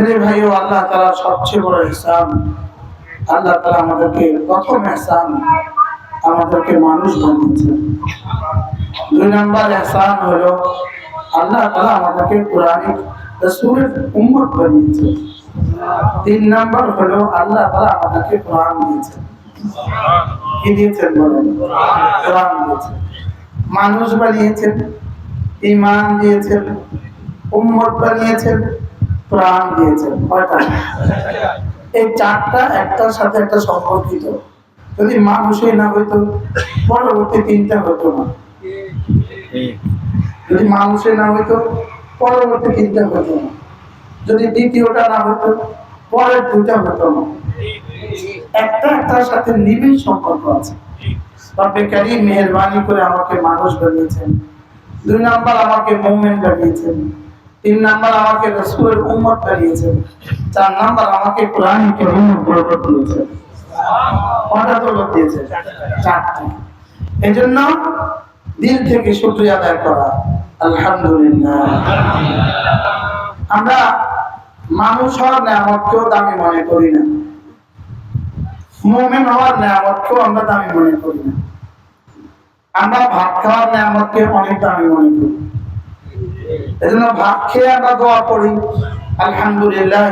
মেরে ভাইও, আল্লাহ তালা সবচেয়ে বড় ইহসান। আল্লাহ তালা আমাদেরকে প্রথম ইহসান আমাদেরকে মানুষ বানিয়েছেন। দুই নাম্বার ইহসান হলো আল্লাহ তালা আমাদেরকে কোরআনিক রসুলের উম্মত বানিয়েছেন। তিন নাম্বার হলো আল্লাহ তালা আমাদেরকে কোরআন দিয়েছেন। কি দিয়েছেন বলেন? কোরআন দিয়েছেন। মানুষ বানিয়েছেন ইমান দিয়েছেন, উম্মত বানিয়েছেন প্রাণ দিয়েছেন। কয়টা এই চারটা, একটার সাথে একটা সম্পর্কিত। যদি মানুষই না হইতো, পরবর্তী তিনটা হতো না। যদি মানুষে না হইতো, পরবর্তী তিনটা হতো না। যদি দ্বিতীয়টা না হতো, পরের দুটা হতো না। একটা, একটার সাথে নিবিড় সম্পর্ক আছে। রব্বে কারিম মেহরবানি করে আমাকে মানুষ বানিয়েছেন। দুই নাম্বার আমাকে মুমিন বানিয়েছেন। তিন নাম্বার আমাকে রসুলের উম্মত বানিয়েছেন চার নাম্বার আমাকে কোরআন কারীমের বরকত দিয়েছেন কটা দৌলত দিয়েছেন চারটি। এই জন্য দিল থেকে শুক্রিয়া আদায় করা। আলহামদুলিল্লাহ। আমরা মানুষ হওয়ার নামতকেও দামি মনে করি না। মোমেন হওয়ার নামতকেও আমরা দামি মনে করি না। আমরা ভাত খাওয়ার নামতকে অনেক দামি মনে করি। এজন্য ভাত খেয়ে আমরা দোয়া করি। আলহামদুলিল্লাহ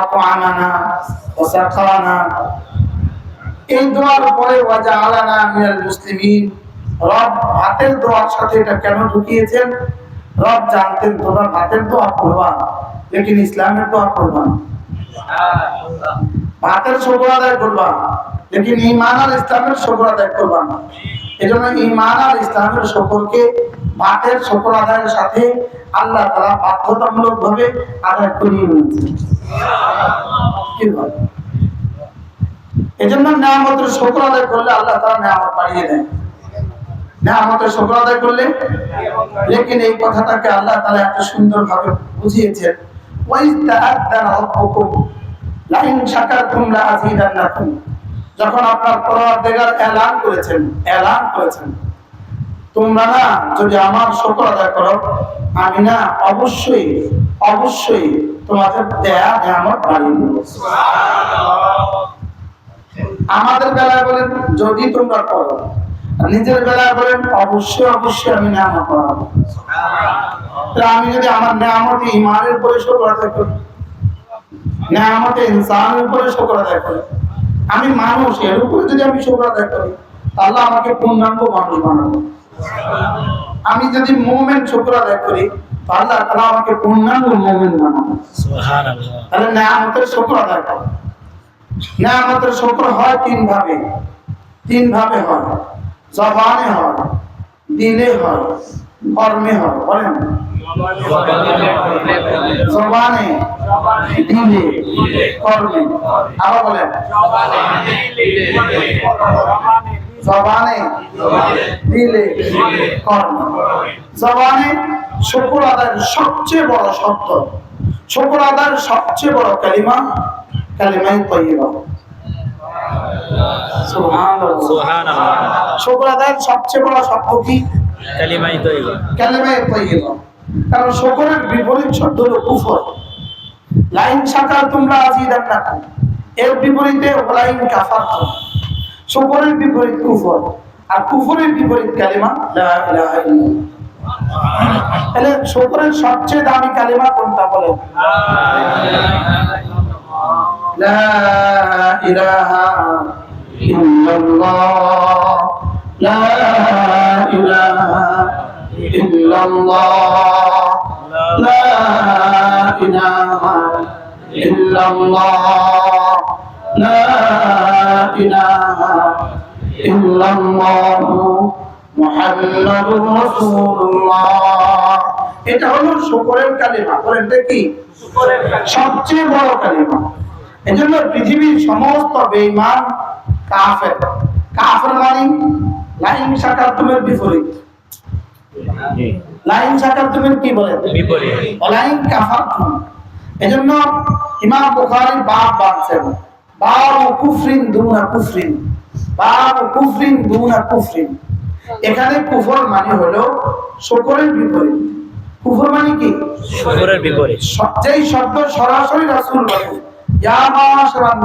আত'আমানা ওয়া সাকানা এই দোয়ার পরে ওয়াজা আলানা মিনাল মুসলিমিন। রব ভাতের দোয়ার সাথে এটা কেন ঢুকিয়েছেন? রব জানতেন তোমরা ভাতের দোয়া করবা লেকিন ইসলামের দোয়া করবা ভাতের শুকর আদায় করবা লেকিন ইমান আর ইসলামের শুকর আদায় করবা না এই জন্য ইমান আর ইসলামের শুকরকে ভাতের শুকর আদায়ের সাথে আল্লাহ তারা বাধ্যতামূলক ভাবে আদায় করিয়ে নিয়েছে শুকর আদায় করলে আল্লাহ তারা বাড়িয়ে দেয় শুকর আদায় করলে লেকিন এই কথাটাকে আল্লাহ তারা এত সুন্দর ভাবে বুঝিয়েছেন রাব্বুকুম, লাইন যখন আপনার পরওয়ারদিগার এলান করেছেন এলান করেছেন তোমরা না যদি আমার শুকর আদায় করো আমি না অবশ্যই অবশ্যই তোমাদের দেয়া নিয়ামত বাড়িয়ে দেবো আমাদের বেলায় বলেন যদি তোমরা করো নিজের বেলায় বলেন অবশ্যই অবশ্যই আমি নিয়ামত করাবো তাহলে আমি যদি আমার নিয়ামত ইমানের উপরে শুকর আদায় করি নিয়ামতে ইনসানের উপরে শুকর আদায় করি আমি মানুষ এর উপরে যদি আমি শুকর আদায় করি তাহলে আমাকে পূর্ণাঙ্গ মানুষ বানাবো। আমি যদি মোমেন্ট শুকর আদায় করি তাহলে তাহলে আমাকে পূর্ণাঙ্গ মোমেন্ট বানাবো। তাহলে নেয়ামতের শুকর আদায় করো। নেয়ামতের শুকর হয় তিন ভাবে। তিন ভাবে হয়। জবানে হয় দিলে হয়। কর্মে হয় বলেন। জবানে দিলে কর্মে। আবার বলেন। জবানে দিলে কর্মে। জবানে শুকর আদায়ের সবচেয়ে বড় শব্দ। শুকর আদায়ের সবচেয়ে বড় কালিমা কালিমাই তৈবা শুকর আদায়ের সবচেয়ে বড় শব্দ কি? কালিমাই তৈবা কালিমাই তৈবা কারণ শকরের বিপরীত শব্দ হলো কুফর। লাইন ছাতা তোমরা আজিদান না এর বিপরীতে লাইন কাফার শকরের বিপরীত কুফর। আর কুফরের বিপরীত কালিমা তাহলে শকরের সবচেয়ে দামি কালিমা কোনটা বলেন লা ইলাহা ইল্লাল্লাহ। لا إله إلا الله لا إله إلا الله لا إله إلا الله محمد رسول الله এটা হলো শুকরের কালিমা বলেন এটা কি সবচেয়ে বড় কালিমা এজন্য পৃথিবীর সমস্ত বেঈমান কাফের কাফের মানে লাইন শাকাতুমের বিপরীত। লাইন শাকাতুমের কি বলে? বিপরীত। অলাইন কাফারতুম এজন্য ইমাম বুখারী বাব বাঁধছেন বাব কুফরিন দুনা কুফরিন। বাব কুফরিন দুনা কুফরিন। এখানে কুফর মানে হলো শুকরের বিপরীত। কুফর মানে কি? শুকুরের বিপরীত। যেই শব্দ সরাসরি রাসূল বলে ইয়া মাশারান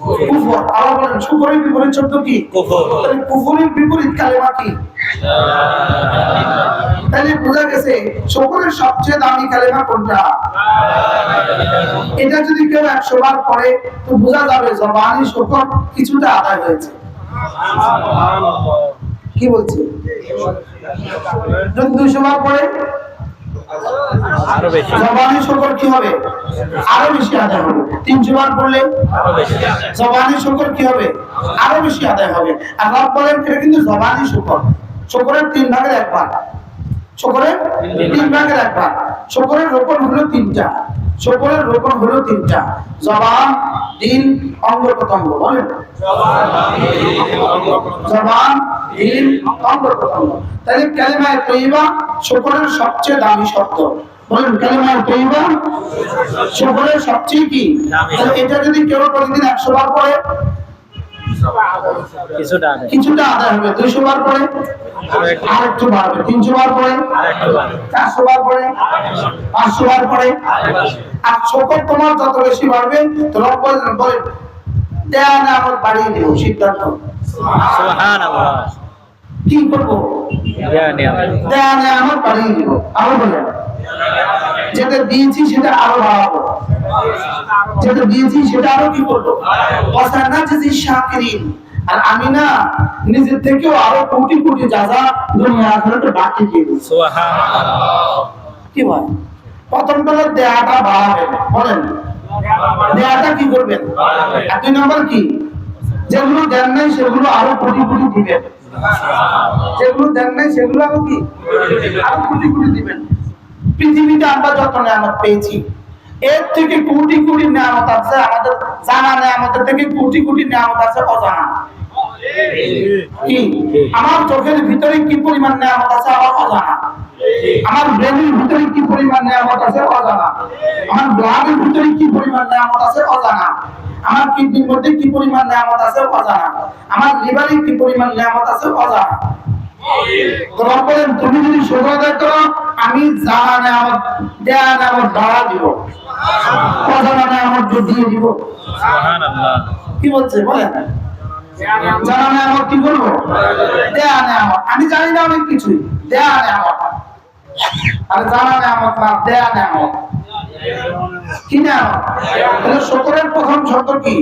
কুফর আবার বলেন শুকরের বিপরীত শব্দ কি? কুফরের বিপরীত কালেমা কি? তাহলে বোঝা গেছে শুকরের সবচেয়ে দামি কালেমা কোনটা? এটা যদি কেউ একশো বার পড়ে তো বোঝা যাবে জবানি শুকর কিছুটা আদায় হয়েছে। কি বলছে? যদি দুইশো বার পড়ে আরও বেশি। জবানি শুকর কি হবে? আরও বেশি আদায় হবে। তিনশো বার পড়লে আরও বেশি জবানি শুকর কি হবে? আরও বেশি আদায় হবে। আর রব বলেন এটা কিন্তু জবানি শুকর শুকরের তিন ভাগের এক ভাগ। শুকরের তিন ভাগের এক ভাগ। শুকরের রোপণ হলো তিনটা। শুকরের রোপণ হলো তিনটা। জবান দিন অঙ্গ প্রত্যঙ্গ বলেন। জবান দিন অঙ্গ প্রত্যঙ্গ তাহলে কালেমায়ে তৈবা সকলের সবচেয়ে দামি শব্দ বলেন কালেমায়ে তৈবা সকলের সবচেয়ে কি? এটা যদি কেউ প্রতিদিন একশো বার পড়ে কিছুটা কিছুটা আদায় হবে। দুইশো বার পরে আর একটু বাড়বে। তিনশো বার পরে আর একটু বাড়বে। চারশো বার পরে পাঁচশো বার পরে আর শকর তোমার যত বেশি বাড়বে তো দেয়া না আমার বাড়িয়ে দেবো সিদ্ধান্ত। কি করব? দেয়া না আমার বাড়িয়ে দিব আরও বলেন যেটা দিয়েছি সেটা আরও বাড়াবো। যেটা দিয়েছি সেটা আরও কি করব শাকিরিন। আর আমি না নিজের থেকেও আরও কোটি কোটি যাজা দুনিয়া আখেরাতে বাকি দিয়ে কি প্রথম বেলা দেয়াটা বাড়াবেন বলেন। দেয়াটা কি করবেন? আর দুই নম্বর কি? যেগুলো দেন নাই সেগুলো আরও কোটি কোটি দিবেন যেগুলো দেন নাই সেগুলো আরও কি? আরও কোটি কোটি দিবেন। পৃথিবীতে আমরা যত নিয়ামত পেয়েছি এর থেকে কোটি কোটি নিয়ামত আছে, আমাদের জানা নিয়ামতের থেকে কোটি কোটি নিয়ামত আছে, অজানা। আমার চোখের ভিতরে কি পরিমাণ নিয়ামত আছে আমার অজানা? আমার ব্রেনের ভিতরে কি পরিমাণ নিয়ামত আছে, অজানা? আমার ব্লাডের ভিতরে কি পরিমাণ নিয়ামত আছে, অজানা? আমার কিডনির মধ্যে কি পরিমাণ নিয়ামত আছে, অজানা? আমার লিভারে কি পরিমাণ নিয়ামত আছে, অজানা? তোমার তুমি যদি আদায় করো আমি জানা নিয়ামত দেয়া নিয়ামত বাড়া দিব। অজানা নিয়ামত দিয়ে দিব। কি বলছে বলেন জানা নিয়ামত কি করব দেয়া নিয়ামত আমি জানি না অনেক কিছুই। দেয়া নিয়ামত আর জানা নিয়ামত না দেয়া নিয়ামত কি নিয়ামত তাহলে শুকরের প্রথম শব্দ কি?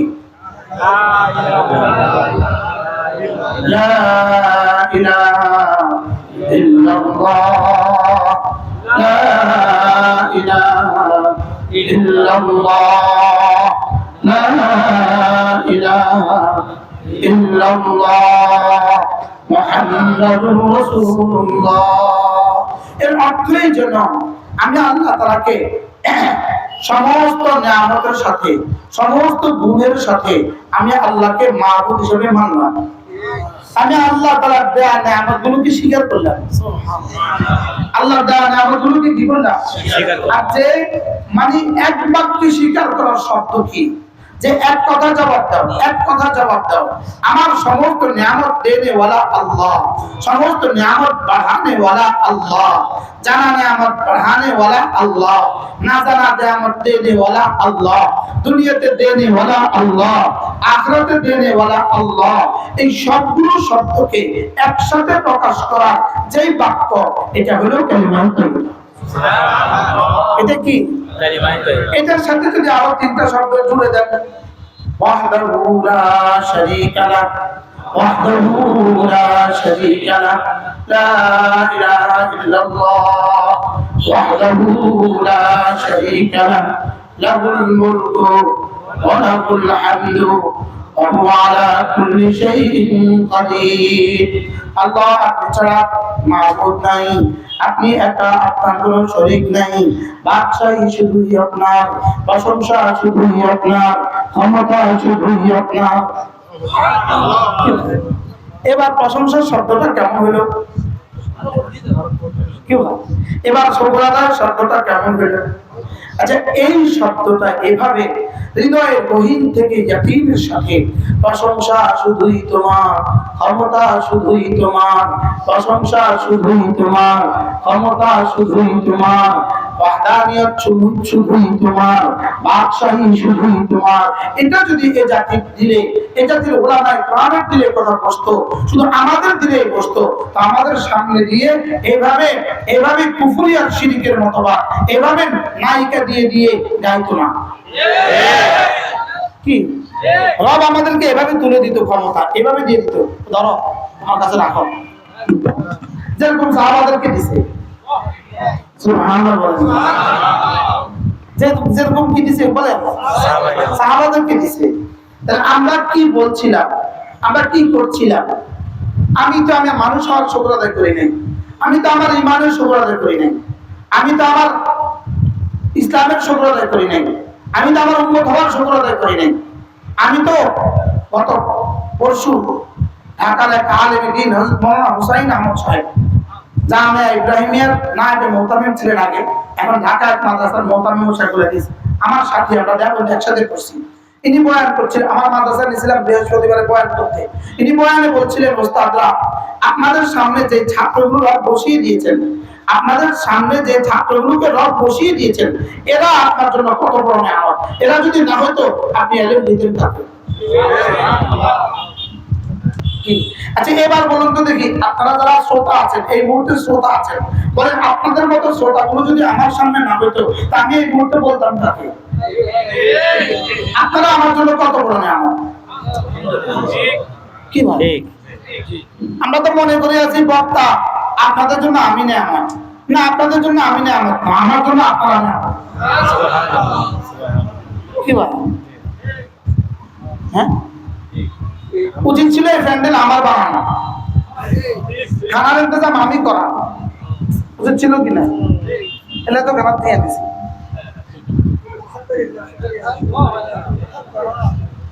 এর অর্থ এই জন্য আমি আল্লাহ তাআলাকে সমস্ত নিয়ামতের সাথে, সমস্ত গুণের সাথে, আমি আল্লাহকে মাহবুদ হিসেবে মানলাম। আমি আল্লাহ তালার দেয়া আমার গুলোকে স্বীকার করলাম। আল্লাহ দেয়া আমার গুলোকে কি না আর যে মানে এক বাক্যে স্বীকার করার শব্দ কি? যে এক কথা জবাব দাও এক কথা জবাব দাও। আমার সমস্ত নিয়ামত দেনে ওয়ালা আল্লাহ। সমস্ত নিয়ামত বাড়ানে ওয়ালা আল্লাহ। জানা নিয়ামত বাড়ানে ওয়ালা আল্লাহ। না জানা নিয়ামত দেনে ওয়ালা আল্লাহ। দুনিয়াতে দেনে ওয়ালা আল্লাহ। আখরাতে দেনে ওয়ালা আল্লাহ। এই সবগুলো শব্দকে একসাথে প্রকাশ করা যেই বাক্য এটা হলো কালিমাত। এটা কি? এটার সাথে যদি আরও তিনটা শব্দ জুড়ে দেন। ওয়াহদাহু লা শারীকা লাহ ওয়াহদাহু লা ইলাহা ইল্লাল্লাহ, ওয়াহদাহু লা শারীকা লাহ লাহুল মুলকু ওয়া লাহুল হামদু وهو على كل شيء قدير আল্লাহ আপনি ছাড়া মাহবুদ নাই আপনি একা আপনার কোনো শরীক নাই বাদশাহী শুধুই আপনার প্রশংসা শুধুই আপনার ক্ষমতা শুধুই আপনার এবার প্রশংসার শব্দটা কেমন হলো কি বলো? এবার সবরাদার শব্দটা কেমন হলো আচ্ছা এই শব্দটা এভাবে হৃদয়ের গহীন থেকে ইয়াকিনের সাথে, প্রশংসা শুধুই তোমার, ক্ষমতা শুধুই তোমার, প্রশংসা শুধুই তোমার, ক্ষমতা শুধুই তোমার শুধু- তোমার, বাদশাহী তোমার। এটা যদি এ দিলে, এ জাতির ওলামায় প্রাণের দিলে শুধু আমাদের দিলে তো আমাদের সামনে দিয়ে এভাবে এভাবে এভাবে নায়িকা দিয়ে দিয়ে গাইতো না। কি? রব আমাদেরকে এভাবে তুলে দিত ক্ষমতা, এভাবে দিয়ে দিত। ধরো, আমার কাছে রাখো। যেরকম সাহাবাদেরকে দিছে। যেরকম কি দিছে বলে সাহাবাদেরকে দিছে। তাহলে আমরা কি বলছিলাম? আমরা কি করছিলাম? আমি তো আমি মানুষ হওয়ার শুক্র আদায় করি নাই। আমি তো আমার ইমানের শুক্র আদায় করি নাই। আমি তো আমার ইসলামের শুক্র আদায় করি নাই। আমি তো আমার উন্মত হওয়ার শুক্র আদায় করি নাই। আমি তো গত পরশু ঢাকার এক আলেমী দিন মৌলানা হুসাইন আহমদ সাহেব আপনাদের সামনে যে ছাত্রগুলো রব বসিয়ে দিয়েছেন, আপনাদের সামনে যে ছাত্রগুলোকে রব বসিয়ে দিয়েছেন, এরা আপনার জন্য কত বড় এরা যদি না হতো আপনি এলেন দিতেন কি? আচ্ছা এবার বলুন তো দেখি আপনারা যারা শ্রোতা আছেন এই মুহূর্তে শ্রোতা আছেন বলেন আপনাদের মতো শ্রোতাগুলো যদি আমার সামনে না হইতো তা আমি এই মুহূর্তে বলতাম তাকে। আপনারা আমার জন্য কত বড় নেওয়া কি বলে ঠিক। আমরা তো মনে করে আছি বক্তা আপনাদের জন্য আমি নেয়ামত। না আপনাদের জন্য আমি নেয়ামত না আমার জন্য আপনারা নেয়ামত। কি বলে হ্যাঁ? উচিত ছিল এই প্যান্ডেল আমার বানানো খানার ইন্তজাম আমি করা উচিত ছিল কি না? এলে তো খাবার দিয়ে দিছি।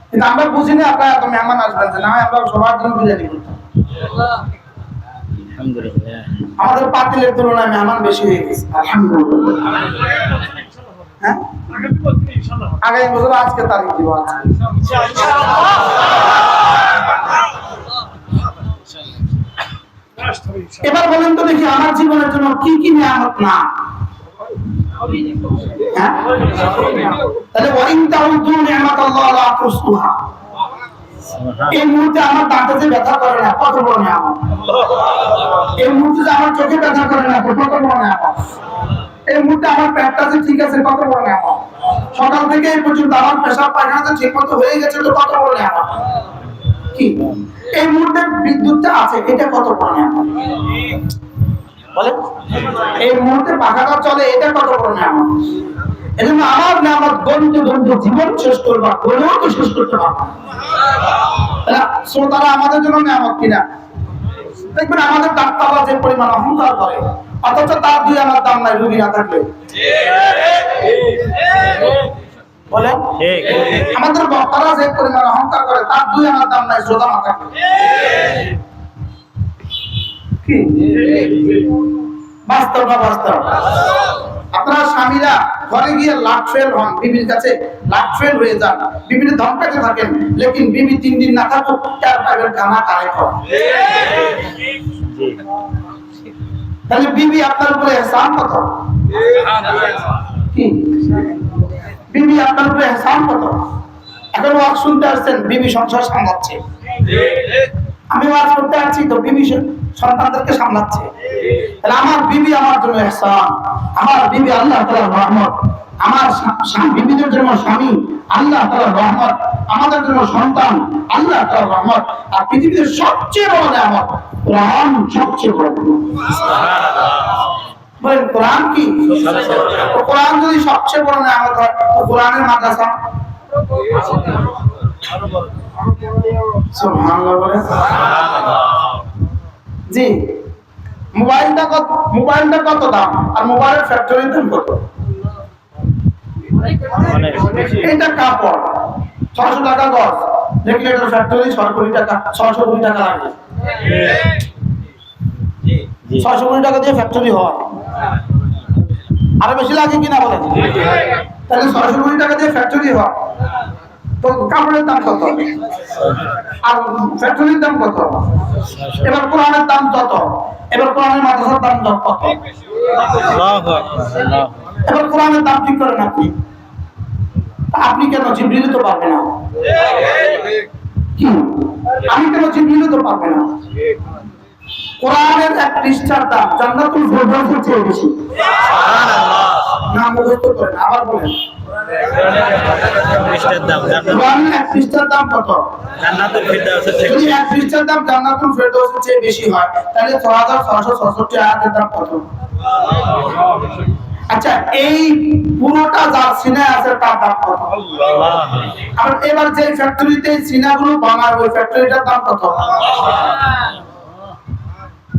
কিন্তু আমরা বুঝি না আপনারা এত মেহমান আসবেন না আমরা সবার জন্য বিরিয়ানি করতাম আমাদের পাতিলের তুলনায় মেহমান বেশি হয়ে গেছে। আলহামদুলিল্লাহ। হ্যাঁ? আগামী বছর আজকে তারিখ দিব আজকে। এবার বলেন তো দেখি আমার জীবনের জন্য কি কি নিয়ামত না? হ্যাঁ? তাহলে লা তুহসুহা এই মুহূর্তে আমার দাঁতে যে ব্যথা করে না, কত বড় নিয়ামত? এই মুহূর্তে যে আমার চোখে ব্যথা করে না, কত বড় নিয়ামত? এই মুহূর্তে আমার পেটটা যে ঠিক আছে, কত বড় নিয়ামত? সকাল থেকে এই পর্যন্ত আমার পেশাব পায়খানা ঠিক মতো হয়ে গেছে তো কত বড় নিয়ামত? কি? এই মুহূর্তে বিদ্যুৎটা আছে, এটা কত নিয়ামত বলে এই মুহূর্তে পাখাটা চলে, এটা কত বড় নিয়ামত এজন্য আমার নিয়ামত গণিত গণিত জীবন শেষ করবা গণেও তো শেষ করতে পারবা শ্রোতারা আমাদের জন্য নিয়ামত কিনা? দেখবেন আমাদের ডাক্তাররা যে পরিমাণ অহংকার করে, অথচ তার দুই আমার দাম নাই, রুগী না থাকলে। বলেন? ঠিক। আমাদের বক্তারা যে পরিমাণ অহংকার করে তার দুই আমার দাম নাই না থাকলে কি? বাস্তব না বাস্তব? আপনারা স্বামীরা ঘরে গিয়ে লাট ফেল হন বিবির কাছে লাট ফেল হয়ে যান। বিবির ধমকাতে থাকেন লেকিন বিবি তিন দিন না থাকুক চার পাইবেন খানা খায় খাওয়া জি তাহলে বিবি আপনার উপরে এহসান কত? কি? বিবি আপনার উপরে এহসান কত? এখন ওয়াজ শুনতে আসছেন বিবি সংসার সামলাচ্ছে। আমি ওয়াজ করতে আসছি তো বিবি সন্তানদেরকে সামলাচ্ছে। তাহলে আমার বিবি আমার জন্য এহসান। আমার বিবি আল্লাহ তাআলার রহমত। আমার স্বামী বিবিদের জন্য স্বামী আল্লাহ তাআলার রহমত। আমাদের জন্য সন্তান আল্লাহ তাআলার রহমত। আর পৃথিবীর সবচেয়ে বড় নিয়ামত কোরআন সবচেয়ে বড় বলেন কোরআন কি? কোরআন যদি সবচেয়ে বড় নিয়ামত হয় তো কোরআনের মাদ্রাসা? জি। মোবাইলটা কত মোবাইলটা কত দাম? আর মোবাইলের ফ্যাক্টরির দাম কত? এটা কাপড়। ছশো টাকা গজ। রেগুলেটর ফ্যাক্টরি ছয় কোটি টাকা ছশো কোটি টাকা লাগে। জি। ছয়শো কোটি টাকা দিয়ে ফ্যাক্টরি হয়। আরও বেশি লাগে কিনা বলেন? তাহলে ছয়শো কোটি টাকা দিয়ে ফ্যাক্টরি হয়। তো কাপড়ের দাম কত? আর ফ্যাক্টরির দাম কত? এবার কোরআনের দাম কত? এবার কোরআনের মাদ্রাসার দাম কত? এবার কোরআনের দাম ঠিক করেন আপনি। আপনি কেন জিবরিল তো পারবে না? আমি কেন জিবরিল তো পারবে না? কোরআনের এক পৃষ্ঠার দাম জান্নাতুল ফেরদাউসের চেয়ে বেশি। না মুখস্থ করেন আবার বলেন। কোরআনের এক পৃষ্ঠার দাম কত? জান্নাতুল ফিরদাউসের থেকে যদি এক পৃষ্ঠার দাম জান্নাতুল ফেরদাউসের চেয়ে বেশি হয় তাহলে ছ হাজার ছশো ছষট্টি আয়াতের দাম কত? আচ্ছা এই পুরোটা যার সিনে আছে তার দাম কত? আর এবার যে ফ্যাক্টরিতে সিনাগুলো বানায় ওই ফ্যাক্টরিটার দাম কত?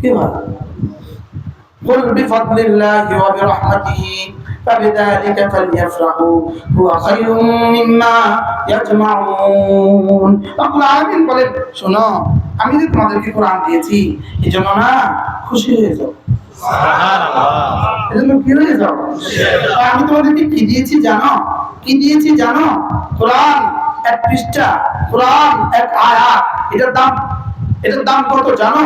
কি হয় قل بفضل الله وبرحمته فبذلك فليفرحوا هو خير مما يجمعون রব্বুল আলামিন বলেন শোনো আমি যে তোমাদেরকে কোরআন দিয়েছি এই জন্য না খুশি হয়ে যাও সুবহানাল্লাহ এজন্য কি হয়ে যাও আর আমি তোমাদেরকে কি দিয়েছি জানো কি দিয়েছি জানো কোরআন এক পৃষ্ঠা কোরআন এক আয়াত এটার দাম এটার দাম কত জানো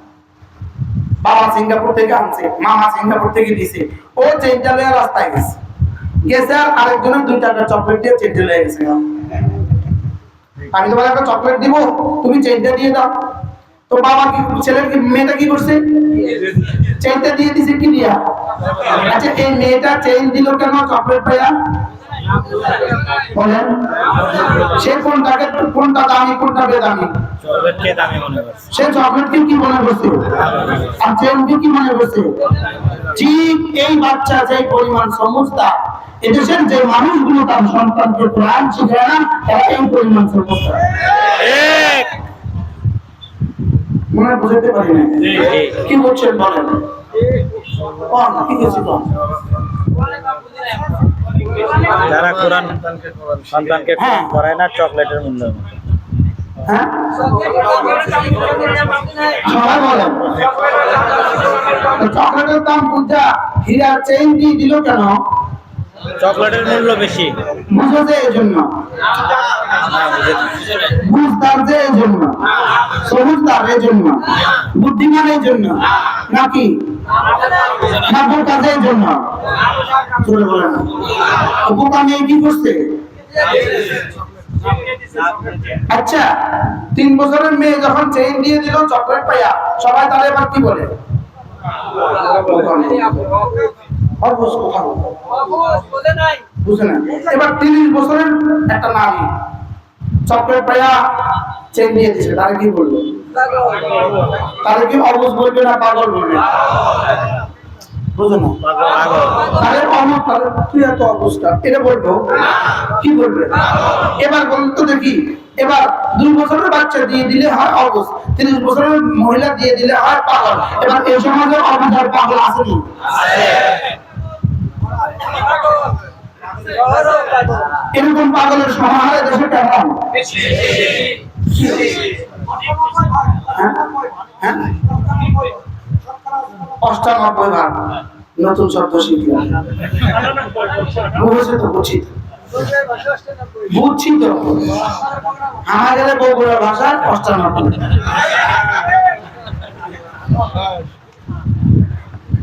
বাবা সিঙ্গাপুর থেকে আনছে, মামা সিঙ্গাপুর থেকে দিছে। ও চেনটা লয়ে রাস্তায় গেছে। গেছে আর আরেকজনের দুই টাকা চকলেট দিয়ে চেনটা লয়ে গেছে। আমি তোমার একটা চকলেট দিব, তুমি চেইনটা দিয়ে দাও। তো বাবা ছেলের মেয়েটা কি করছে? চেইনটা দিয়ে দিছে কি দিয়া? আচ্ছা এই মেয়েটা চেইন দিল কেন চকলেট পাইয়া সে কোনটাকে কোনটা দামি, কোনটা বেদামি? সে কি মনে করছে? আর চেইনকে কি মনে করছে? ঠিক এই বাচ্চা যে পরিমাণ সমস্যা এদেশের যে মানুষগুলো তার সন্তানকে কোরআন শিখায় না তারা এই পরিমাণ সমস্যা। মনে বুঝাতে পারি না কি বলছেন বলেন? যারা কোরআন সন্তানকে হ্যাঁ। করায় না চকলেটের মূল্য হ্যাঁ? চকলেটের দাম বুঝা হীরার চেইন দিয়ে দিল কেন? চকলেটের মূল্য বেশি। এই জন্য। বুঝদার যে এই জন্য। সবুজদার এই জন্য। বুদ্ধিমান এই জন্য। নাকি? এই জন্য। চলে মেয়ে কি করছে? আচ্ছা তিন বছরের মেয়ে যখন চেইন দিয়ে দিল চকলেট পাইয়া, সবাই তাহলে এবার কি বলে? অবশ্য কথা বলব। বুঝে না এবার তিরিশ বছরের একটা নারী পাইয়া চেন দিয়ে দিছে তারা কি বলবে তারা কি অবুজ বলবে না পাগল বলবে বুঝো না? তুই এত অবস্থা? এটা বলব কি বলবে? এবার দেখি এবার দুই বছরের বাচ্চা দিয়ে দিলে হয় অবুজ তিরিশ বছরের মহিলা দিয়ে দিলে হয় পাগল। এবার এই সমাজে অবুজ আর পাগল আসেনি এরকম পাগলের সমাহারে দেশে কেমন? অষ্টানব্বই ভাগ নতুন শব্দ শিখলাম বুঝেছে তো, বুঝছি তো। বুঝছি তো আমাদের বগুড়া ভাষা অষ্টানব্বই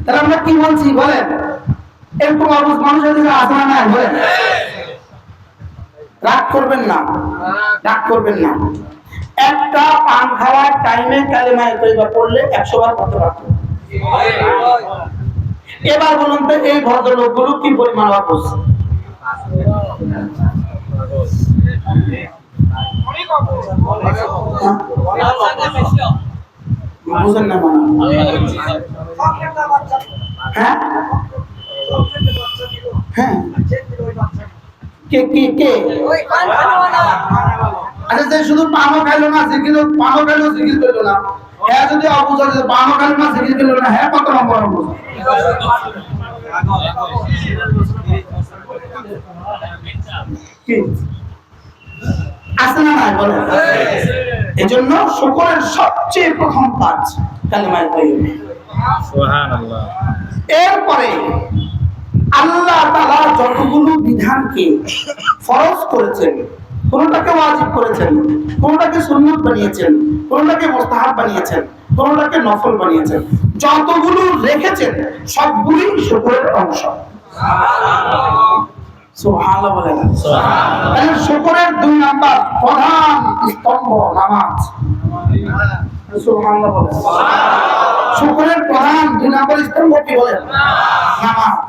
তাহলে আমরা কি বলছি, বলেন এরকম অবস্থা, মানুষের না বলেন রাগ করবেন না, রাগ করবেন না। একটা পান খাওয়ার টাইমে কালেমায় তৈবা পড়লে একশো বার পারতো এবার বলুন তো, এই ভদ্রলোকগুলো কি পরিমাণ না মনে। হয়। হ্যাঁ। কে কে কে? আচ্ছা যে শুধু পানও খাইলো না জিকির পানও খাইলো জিকির করল না। হ্যাঁ যদি অবুঝ আছে পানও খাইলো না জিকির করল না হ্যাঁ কত নম্বর অবুঝ? আছে না নাই? বলে। এজন্য শুকরের সবচেয়ে প্রথম কাজ কালিমায় সুবহানাল্লাহ। এরপরে তাআলা যতগুলো বিধানকে ফরজ করেছেন কোনটাকে ওয়াজিব করেছেন কোনটাকে সুন্নাত বানিয়েছেন কোনটাকে মুস্তাহাব বানিয়েছেন কোনটাকে নফল বানিয়েছেন যতগুলো রেখেছেন সবগুলি শুকরের অংশ। শুকরের দুই নাম্বার প্রধান স্তম্ভ নামাজ। শুকরের প্রধান দুই নাম্বার স্তম্ভ কি বলেন? নামাজ।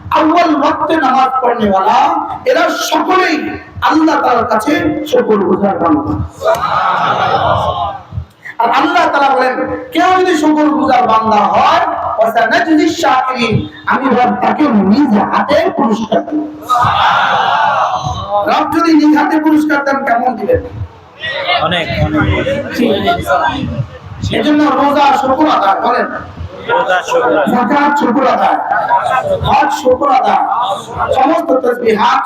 আউ্বাল ভক্তে নামাজ পড়নেওয়ালা এরা সকলেই আল্লাহ তালার কাছে সকল বোঝার বান্ধব আর আল্লাহ তালা বলেন কেউ যদি শুকুর গুজার বান্দা হয় আমি রব নিজ হাতে পুরস্কার দেব। রব যদি নিজ হাতে পুরস্কার দেন কেমন দিবেন? অনেক অনেক। এজন্য রোজা শুকুর আদায় করেন। জাকাত শুকর। আদায়। শুকর আদায়। সমস্ত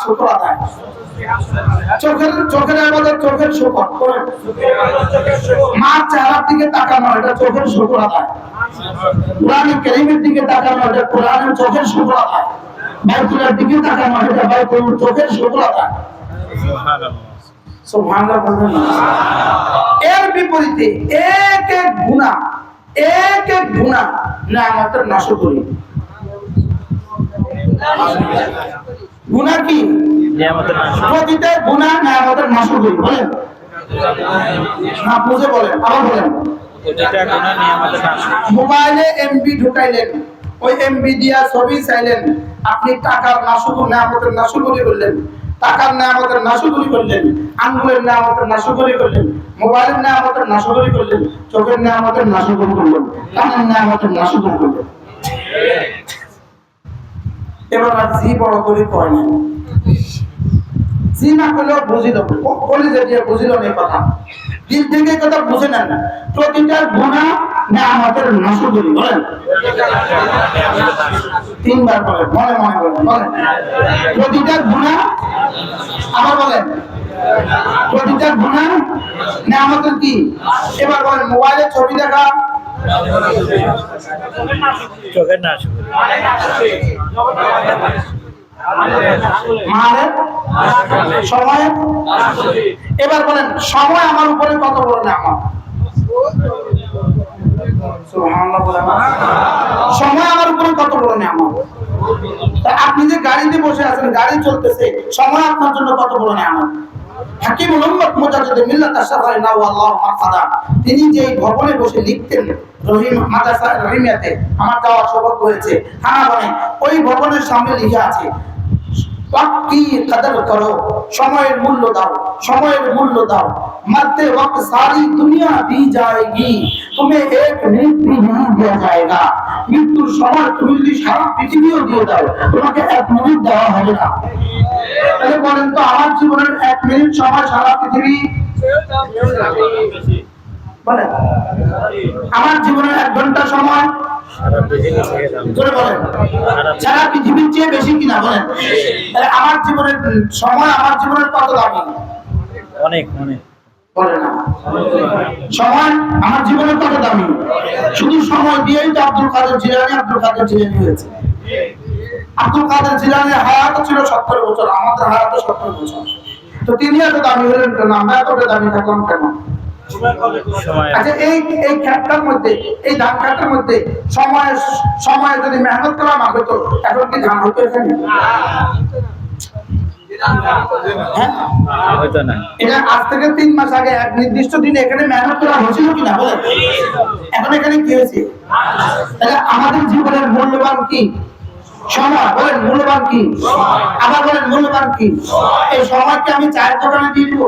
শুকর আদায়। চোখের চোখের আমাদের চোখের শুকর চেহারার দিকে তাকানো, এটা চোখের শুকর আদায়। কোরআন দিকে তাকানো, এটা চোখের শুকর আদায়। দিকে তাকানো, এটা চোখের শুকর আদায়। এর বিপরীতে এক এক গুণা এক এক গুণা নিয়ামতের নাশ করি গুণা কি? প্রতিটা গুণা নিয়ামতের নাশ করি বলেন। না বুঝে বলেন আবার বলেন। মোবাইলে এমবি ঢুকাইলেন ওই এমবি দিয়া ছবি চাইলেন আপনি টাকার নাশুকু নিয়ামতের নাশুকরি করলেন টাকার নেয়ামতের নাশুগুলি করলেন, আঙ্গুলের নিয়ামতের নাশুগুলি করলেন, মোবাইলের নিয়ামতের নাশুগুলি করলেন, চোখের নিয়ামতের নাশুগুলি করলেন, কানের নিয়ামতের নাশুগুলি করলেন। এবার আর জি বড় করে কয় না। জি না করলেও বুঝিল বলি যে বুঝিল এই কথা। দিল থেকে কথা বুঝে নেন না। প্রতিটা গুণা না আমাদের নাশুকরি বলেন। তিনবার বলেন, মনে মনে বলেন বলেন। প্রতিটা গুণা আবার বলেন। প্রতিটা গুণা না আমাদের কি? এবার বলেন, মোবাইলে ছবি দেখা। চোখের নাশ। সময়? এবার বলেন, সময় আমার উপরে কত বড় না আমার সুবহানাল্লাহ বলেন। সময় আমার উপরে কত বড় না আমার আপনি যে গাড়িতে বসে আছেন, গাড়ি চলতেছে, সময় আপনার জন্য কত বড় না আমার হাকিম তিনি যে ভবনে বসে লিখতেন রহিম আমার যাওয়ার সৌভাগ্য হয়েছে। হ্যাঁ ওই ভবনের সামনে লিখে আছে वक्त की कदर करो সময়ের মূল্য দাও সময়ের মূল্য দাও मरते वक्त सारी दुनिया दी जाएगी तुम्हें एक मिनट भी नहीं दिया जाएगा মৃত্যুর সময় তুমি যদি সারা পৃথিবীও দিয়ে দাও তোমাকে এক মিনিট দেওয়া হবে না তাহলে বলেন তো আমার জীবনের এক মিনিট সময় সারা পৃথিবী বলেন আমার জীবনের এক ঘন্টা সময় সারা পৃথিবীর চেয়ে বেশি কিনা বলেন। আমার জীবনের সময় আমার জীবনের কত দামি অনেক অনেক। সময় আমার জীবনের কত দামি? শুধু সময় দিয়েই তো আব্দুল কাদের জিলানি আব্দুল কাদের জিলানি হয়েছে। আব্দুল কাদের জিলানের হায়াত ছিল সত্তর বছর আমাদের হায়াত সত্তর বছর। তো তিনি এত দামি হলেন কেন? আমরা এতটা দামি থাকলাম কেন? আচ্ছা এই এই মধ্যে এই ধান খাতের মধ্যে সময় সময় যদি মেহনত করা না হতো এখন কি ধান হতো এখানে? হ্যাঁ? না। এটা আজ থেকে তিন মাস আগে এক নির্দিষ্ট দিনে এখানে মেহনত করা হয়েছিল কিনা বলেন এখন এখানে কি হয়েছে? তাহলে আমাদের জীবনের মূল্যবান কি? সময় বলেন মূল্যবান কি? আবার বলেন মূল্যবান কি? এই সময়কে আমি চায়ের দোকানে দিয়ে দিব।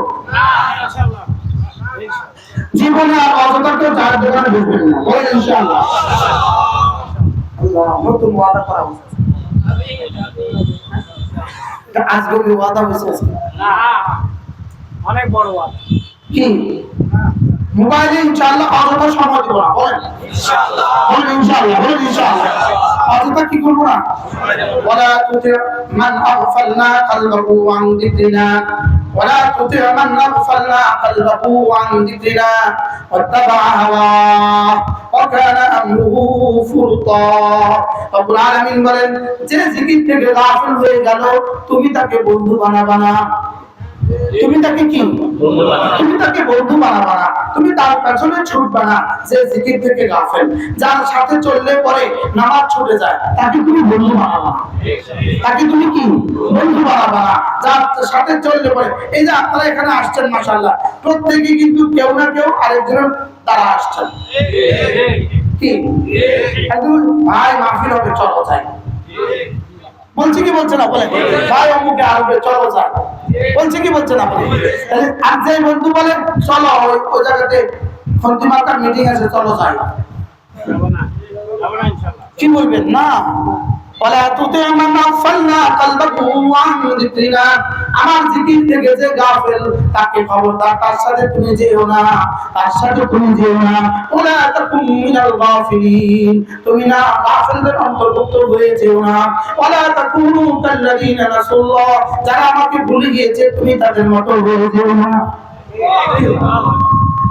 জীবনে আর অযথা কেউ চায়ের দোকানে ঢুকবেন না। ওই ইনশাআল্লাহ। নতুন ওয়াদা করা হয়েছে আজকে ওয়াদা হয়েছে না অনেক বড় ওয়াদা। কি? মোবাইলে ইনশাআল্লাহ অযথা সময় দিব না বলেন। ইনশাআল্লাহ। বলেন ইনশাআল্লাহ বলেন ইনশাআল্লাহ। অযথা কি করব না? ولا تطع من أغفلنا قلبه عن ذكرنا واتبع هواه وكان أمره فرطا رب العالمين বলেন যে জিকির থেকে গাফিল হয়ে গেল তুমি তাকে বন্ধু বানাবা না তুমি তাকে কি তুমি তাকে বন্ধু বানাবা না তুমি তার পেছনে ছুটবা না যে জিকির থেকে গাফেল যার সাথে চললে পরে নামাজ ছুটে যায়। তাকে তুমি বন্ধু বানাবা তাকে তুমি কি? বন্ধু বানাবা না যার সাথে চললে পরে এই যে আপনারা এখানে আসছেন মাশাআল্লাহ প্রত্যেকে কিন্তু কেউ না কেউ আরেকজনের তারা আসছেন। কি? একদম ভাই মাহফিল হবে চলো যাই। বলছে কি বলছে না বলে? ভাই অমুকে আসবে চলো যা বলছে কি বলছে না বলে? তাহলে আর যে বন্ধু বলেন চলো ওই জায়গাতে জায়গাতে মাতার মিটিং আছে চলো যাই। কি বলবেন? না। আমার থেকে যে তাকে সাথে তুমি যেও না, তার সাথে না। তুমি না না। যারা আমাকে ভুলে গিয়েছে, তুমি তাদের মতো না।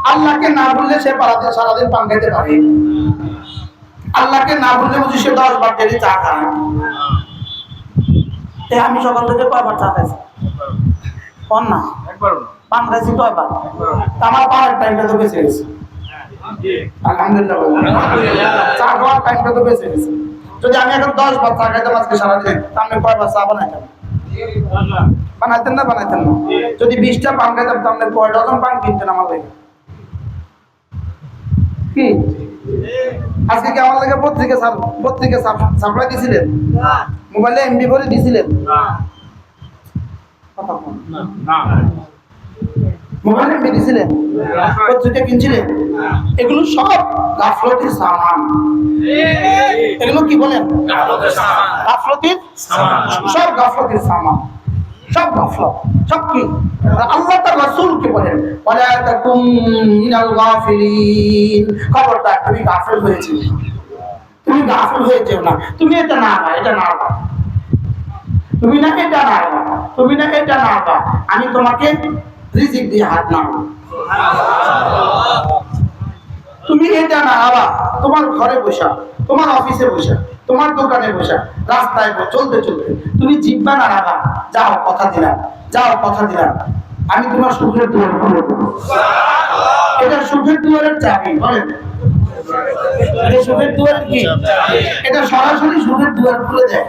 আল্লাহকে না ভুললে সে পারাতে সারাদিন পান খাইতে পারে। আল্লাহকে না ভুললে বুঝি সে দশ বার ডেলি চা খায়। আমি সকাল থেকে কয়বার চা খাইছি? কন না? পান খাইছি কয়বার আমার পাওয়ার টাইমটা তো বেঁচে গেছে। চা খাওয়ার টাইমটা তো বেঁচে গেছে। যদি আমি এখন দশ বার চা খাইতাম আজকে সারাদিন আমি কয়বার চা বানাইতাম? বানাইতেন না বানাইতেন না। যদি বিশটা পান খাইতাম, তাহলে কয় ডজন পান কিনতেন আমার কি? আজকে কি আমার লাগে পত্রিকা পত্রিকা সাপ্লাই দিছিলেন? মোবাইলে এমবি ভরে দিছিলেন? না। মোবাইলে এমবি দিছিলেন? পত্রিকা কিনছিলেন? এগুলো সব গাফলতির সামান। এগুলো কি বলেন? গাফলতির সব গাফলতির সামান। সব গাফলত সব কি? আল্লাহ তার রাসূলকে বলেন, ওয়ালা তাকুম মিনাল গাফিলিন। খবরদার, তুমি গাফিল হয়েছে। তুমি গাফিল হয়ে যেও না। তুমি এটা না বা এটা না বা তুমি না এটা না বা তুমি না এটা না বা আমি তোমাকে রিজিক দিয়ে হাত নাড়ব তুমি এটা না আবা তোমার ঘরে বসা তোমার অফিসে বসা তোমার দোকানে বসা রাস্তায় চলতে চলতে। তুমি জিব্বা না রাখা, যাও, কথা দিলাম, যাও, কথা দিলাম। আমি তোমার সুখের দুয়ার খুলে এটা সুখের দুয়ারের চাবি, বলেন। এটা সুখের দুয়ার কি? এটা সরাসরি সুখের দুয়ার খুলে দেয়।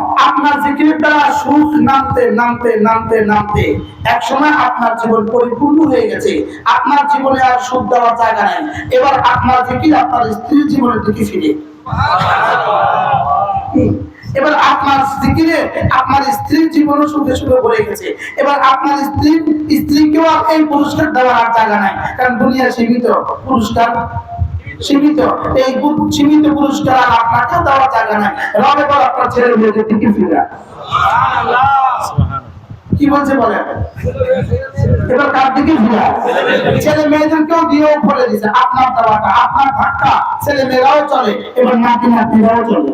আপনার জিকিরের দ্বারা সুখ নামতে নামতে নামতে নামতে এক সময় আপনার জীবন পরিপূর্ণ হয়ে গেছে। আপনার জীবনে আর সুখ দেওয়ার জায়গা নাই। এবার আপনার জিকির আপনার স্ত্রীর জীবনের দিকে ফিরে। এবার আপনার জিকিরে আপনার স্ত্রীর জীবনও সুখে সুখে ভরে গেছে। এবার আপনার স্ত্রী, স্ত্রীকেও এই পুরস্কার দেওয়ার আর জায়গা নাই। কারণ দুনিয়া সীমিত পুরস্কার সীমিত। এই সীমিত পুরস্কার আর আপনাকে দেওয়া যাবে না রবে বল আপনার ছেলে মেয়েদের দিকে ফিরা। কি বলছে বলে এবার কার দিকে ফিরা? ছেলে মেয়েদেরকেও দিয়েও ফলে দিছে। আপনার দেওয়াটা, আপনার ধাক্কা, ছেলে মেয়েরাও চলে, এবার নাতি নাতিরাও চলে।